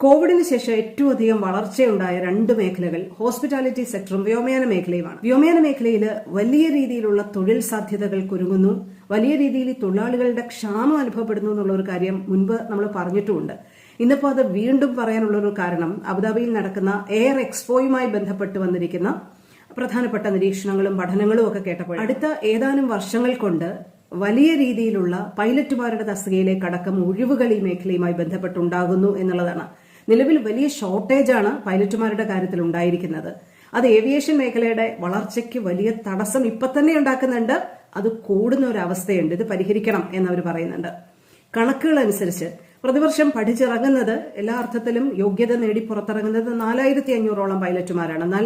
കോവിഡിന് ശേഷം ഏറ്റവും അധികം വളർച്ചയുണ്ടായ രണ്ട് മേഖലകൾ ഹോസ്പിറ്റാലിറ്റി സെക്ടറും വ്യോമയാന മേഖലയുമാണ്. വ്യോമയാന മേഖലയിൽ വലിയ രീതിയിലുള്ള തൊഴിൽ സാധ്യതകൾ കുരുങ്ങുന്നു വലിയ രീതിയിൽ തൊഴിലാളികളുടെ ക്ഷാമം അനുഭവപ്പെടുന്നു എന്നുള്ള ഒരു കാര്യം മുൻപ് നമ്മൾ പറഞ്ഞിട്ടുമുണ്ട്. ഇന്നിപ്പോൾ അത് വീണ്ടും പറയാനുള്ള ഒരു കാരണം അബുദാബിയിൽ നടക്കുന്ന എയർ എക്സ്പോയുമായി ബന്ധപ്പെട്ട് വന്നിരിക്കുന്ന പ്രധാനപ്പെട്ട നിരീക്ഷണങ്ങളും പഠനങ്ങളും ഒക്കെ കേട്ടപ്പോൾ അടുത്ത ഏതാനും വർഷങ്ങൾ കൊണ്ട് വലിയ രീതിയിലുള്ള പൈലറ്റുമാരുടെ തസ്തികയിലേക്ക് അടക്കം ഒഴിവുകൾ ഈ മേഖലയുമായി ബന്ധപ്പെട്ടുണ്ടാകുന്നു എന്നുള്ളതാണ്. നിലവിൽ വലിയ ഷോർട്ടേജാണ് പൈലറ്റുമാരുടെ കാര്യത്തിൽ ഉണ്ടായിരിക്കുന്നത്. അത് ഏവിയേഷൻ മേഖലയുടെ വളർച്ചയ്ക്ക് വലിയ തടസ്സം ഇപ്പൊ തന്നെ ഉണ്ടാക്കുന്നുണ്ട്. അത് കൂടുന്ന ഒരു അവസ്ഥയുണ്ട്. ഇത് പരിഹരിക്കണം എന്നവർ പറയുന്നുണ്ട്. കണക്കുകൾ അനുസരിച്ച് പ്രതിവർഷം പഠിച്ചിറങ്ങുന്നത് എല്ലാ അർത്ഥത്തിലും യോഗ്യത നേടി പുറത്തിറങ്ങുന്നത് നാലായിരത്തി അഞ്ഞൂറോളം പൈലറ്റുമാരാണ്. എന്നാൽ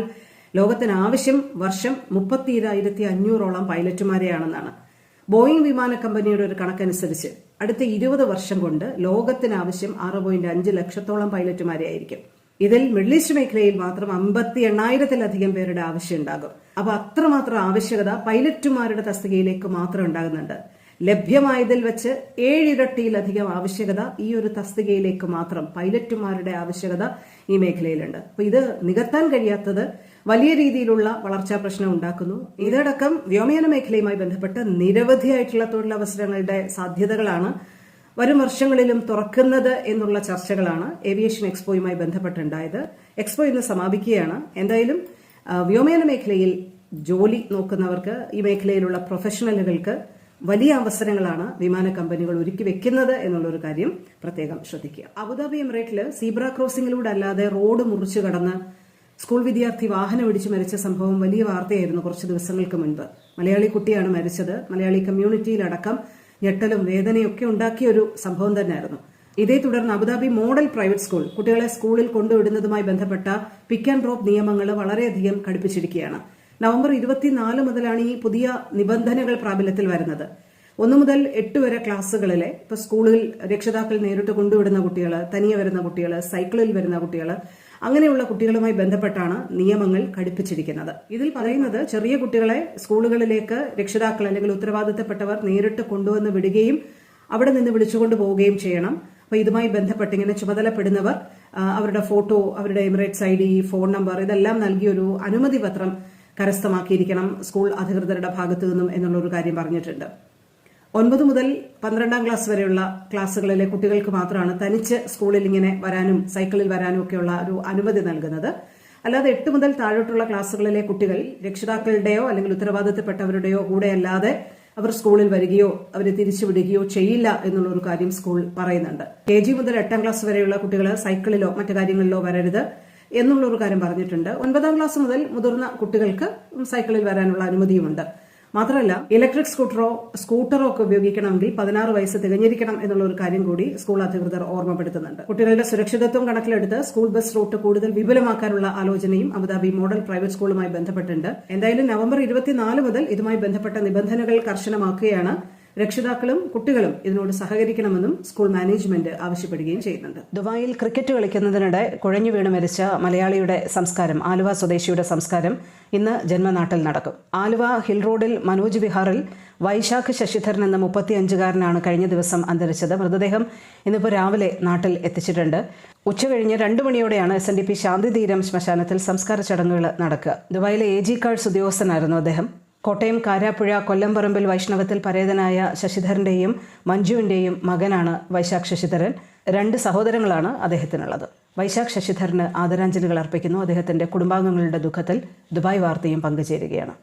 ലോകത്തിന് ആവശ്യം വർഷം മുപ്പത്തിരായിരത്തി അഞ്ഞൂറോളം പൈലറ്റുമാരെയാണെന്നാണ്. ബോയിങ് വിമാന കമ്പനിയുടെ ഒരു കണക്കനുസരിച്ച് അടുത്ത ഇരുപത് വർഷം കൊണ്ട് ലോകത്തിന് ആവശ്യം ആറ് പോയിന്റ് അഞ്ച് ലക്ഷത്തോളം പൈലറ്റുമാരെ ആയിരിക്കും. ഇതിൽ മിഡിൽ ഈസ്റ്റ് മേഖലയിൽ മാത്രം അമ്പത്തി എണ്ണായിരത്തിലധികം പേരുടെ ആവശ്യം ഉണ്ടാകും. അപ്പൊ അത്രമാത്രം ആവശ്യകത പൈലറ്റുമാരുടെ തസ്തികയിലേക്ക് മാത്രം ഉണ്ടാകുന്നുണ്ട്. ലഭ്യമായതിൽ വെച്ച് ഏഴിരട്ടിയിലധികം ആവശ്യകത ഈ ഒരു തസ്തികയിലേക്ക് മാത്രം പൈലറ്റുമാരുടെ ആവശ്യകത ഈ മേഖലയിലുണ്ട്. അപ്പൊ ഇത് നികത്താൻ കഴിയാത്തത് വലിയ രീതിയിലുള്ള വളർച്ചാ പ്രശ്നം ഉണ്ടാക്കുന്നു. ഇതടക്കം വ്യോമയാന മേഖലയുമായി ബന്ധപ്പെട്ട് നിരവധിയായിട്ടുള്ള തൊഴിലവസരങ്ങളുടെ സാധ്യതകളാണ് വരും വർഷങ്ങളിലും തുറക്കുന്നത് എന്നുള്ള ചർച്ചകളാണ് ഏവിയേഷൻ എക്സ്പോയുമായി ബന്ധപ്പെട്ടുണ്ടായത്. എക്സ്പോ ഇന്ന് സമാപിക്കുകയാണ്. എന്തായാലും വ്യോമയാന മേഖലയിൽ ജോലി നോക്കുന്നവർക്ക് ഈ മേഖലയിലുള്ള പ്രൊഫഷണലുകൾക്ക് വലിയ അവസരങ്ങളാണ് വിമാന കമ്പനികൾ ഒരുക്കി വെക്കുന്നത് എന്നുള്ള ഒരു കാര്യം പ്രത്യേകം ശ്രദ്ധിക്കുക. അബുദാബി എമിറേറ്റിൽ സീബ്ര ക്രോസിംഗിലൂടെ അല്ലാതെ റോഡ് മുറിച്ചു കടന്ന് സ്കൂൾ വിദ്യാർത്ഥി വാഹനം ഇടിച്ചു മരിച്ച സംഭവം വലിയ വാർത്തയായിരുന്നു കുറച്ച് ദിവസങ്ങൾക്ക് മുൻപ്. മലയാളി കുട്ടിയാണ് മരിച്ചത്. മലയാളി കമ്മ്യൂണിറ്റിയിലടക്കം ഞെട്ടലും വേദനയൊക്കെ ഉണ്ടാക്കിയ ഒരു സംഭവം തന്നെയായിരുന്നു. ഇതേ തുടർന്ന് അബുദാബി മോഡൽ പ്രൈവറ്റ് സ്കൂൾ കുട്ടികളെ സ്കൂളിൽ കൊണ്ടുവിടുന്നതുമായി ബന്ധപ്പെട്ട പിക്ക് ആൻഡ് ഡ്രോപ്പ് നിയമങ്ങൾ വളരെയധികം കടുപ്പിച്ചിരിക്കുകയാണ് നവംബർ ഇരുപത്തിനാല് മുതലാണ് ഈ പുതിയ നിബന്ധനകൾ പ്രാബല്യത്തിൽ വരുന്നത്. ഒന്നു മുതൽ എട്ട് വരെ ക്ലാസ്സുകളിലെ ഇപ്പൊ സ്കൂളിൽ രക്ഷിതാക്കൾ നേരിട്ട് കൊണ്ടുവിടുന്ന കുട്ടികൾ തനിയെ വരുന്ന കുട്ടികൾ സൈക്കിളിൽ വരുന്ന കുട്ടികൾ അങ്ങനെയുള്ള കുട്ടികളുമായി ബന്ധപ്പെട്ടാണ് നിയമങ്ങൾ കടുപ്പിച്ചിരിക്കുന്നത് ഇതിൽ പറയുന്നത് ചെറിയ കുട്ടികളെ സ്കൂളുകളിലേക്ക് രക്ഷിതാക്കൾ അല്ലെങ്കിൽ ഉത്തരവാദിത്തപ്പെട്ടവർ നേരിട്ട് കൊണ്ടുവന്ന് വിടുകയും അവിടെ നിന്ന് വിളിച്ചുകൊണ്ട് പോവുകയും ചെയ്യണം. അപ്പൊ ഇതുമായി ബന്ധപ്പെട്ട് ഇങ്ങനെ ചുമതലപ്പെടുന്നവർ അവരുടെ ഫോട്ടോ അവരുടെ Emirates I D phone number ഇതെല്ലാം നൽകിയൊരു അനുമതി പത്രം കരസ്ഥമാക്കിയിരിക്കണം സ്കൂൾ അധികൃതരുടെ ഭാഗത്തു നിന്നും എന്നുള്ള ഒരു കാര്യം പറഞ്ഞിട്ടുണ്ട്. ഒൻപത് മുതൽ പന്ത്രണ്ടാം ക്ലാസ് വരെയുള്ള ക്ലാസ്സുകളിലെ കുട്ടികൾക്ക് മാത്രമാണ് തനിച്ച് സ്കൂളിൽ ഇങ്ങനെ വരാനും സൈക്കിളിൽ വരാനും ഒക്കെയുള്ള ഒരു അനുമതി നൽകുന്നത്. അല്ലാതെ എട്ട് മുതൽ താഴോട്ടുള്ള ക്ലാസ്സുകളിലെ കുട്ടികൾ രക്ഷിതാക്കളുടെയോ അല്ലെങ്കിൽ ഉത്തരവാദിത്തപ്പെട്ടവരുടെയോ കൂടെ അല്ലാതെ അവർ സ്കൂളിൽ വരികയോ അവരെ തിരിച്ചുവിടുകയോ ചെയ്യില്ല എന്നുള്ള ഒരു കാര്യം സ്കൂൾ പറയുന്നുണ്ട്. കെ ജി മുതൽ എട്ടാം ക്ലാസ് വരെയുള്ള കുട്ടികൾ സൈക്കിളിലോ മറ്റു കാര്യങ്ങളിലോ വരരുത്. എന്നുള്ള ഒരു കാര്യം പറഞ്ഞിട്ടുണ്ട്. ഒൻപതാം ക്ലാസ് മുതൽ മുതിർന്ന കുട്ടികൾക്ക് സൈക്കിളിൽ വരാനുള്ള അനുമതിയുമുണ്ട്. മാത്രമല്ല ഇലക്ട്രിക് സ്കൂട്ടറോ സ്കൂട്ടറോ ഒക്കെ ഉപയോഗിക്കണമെങ്കിൽ പതിനാറ് വയസ്സ് തികഞ്ഞിരിക്കണം എന്നുള്ള ഒരു കാര്യം കൂടി സ്കൂൾ അധികൃതർ ഓർമ്മപ്പെടുത്തുന്നുണ്ട്. കുട്ടികളുടെ സുരക്ഷിതത്വം കണക്കിലെടുത്ത് സ്കൂൾ ബസ് റൂട്ട് കൂടുതൽ വിപുലമാക്കാനുള്ള ആലോചനയും അബുദാബി മോഡൽ പ്രൈവറ്റ് സ്കൂളുമായി ബന്ധപ്പെട്ടുണ്ട് എന്തായാലും നവംബർ ഇരുപത്തിനാല് മുതൽ ഇതുമായി ബന്ധപ്പെട്ട നിബന്ധനകൾ കർശനമാക്കുകയാണ്. രക്ഷിതാക്കളും കുട്ടികളും ഇതിനോട് സഹകരിക്കണമെന്നും സ്കൂൾ മാനേജ്മെന്റ് ആവശ്യപ്പെടുകയും ചെയ്യുന്നുണ്ട്. ദുബായിൽ ക്രിക്കറ്റ് കളിക്കുന്നതിനിടെ കുഴഞ്ഞു വീണ് മരിച്ച മലയാളിയുടെ സംസ്കാരം ആലുവ സ്വദേശിയുടെ സംസ്കാരം ഇന്ന് ജന്മനാട്ടിൽ നടക്കും. ആലുവ ഹിൽ റോഡിൽ മനോജ് വിഹാറിൽ വൈശാഖ് ശശിധരൻ എന്ന മുപ്പത്തിയഞ്ചുകാരനാണ് കഴിഞ്ഞ ദിവസം അന്തരിച്ചത്. മൃതദേഹം ഇന്നിപ്പോൾ രാവിലെ നാട്ടിൽ എത്തിച്ചിട്ടുണ്ട്. ഉച്ചകഴിഞ്ഞ് രണ്ട് മണിയോടെയാണ് S N D P Shanthitheeram ശ്മശാനത്തിൽ സംസ്കാര ചടങ്ങുകൾ നടക്കുക. ദുബായിലെ എ ജി കാർഡ്സ് ഉദ്യോഗസ്ഥനായിരുന്നു അദ്ദേഹം. കോട്ടയം കാരാപ്പുഴ കൊല്ലംപറമ്പിൽ വൈഷ്ണവത്തിൽ പരേതനായ ശശിധരന്റെയും മഞ്ജുവിന്റെയും മകനാണ് വൈശാഖ് ശശിധരൻ. രണ്ട് സഹോദരങ്ങളാണ് അദ്ദേഹത്തിനുള്ളത്. വൈശാഖ് ശശിധരന് ആദരാഞ്ജലികൾ അർപ്പിക്കുന്നു. അദ്ദേഹത്തിന്റെ കുടുംബാംഗങ്ങളുടെ ദുഃഖത്തിൽ ദുബായ് വാർത്തയും പങ്കുചേരുകയാണ്.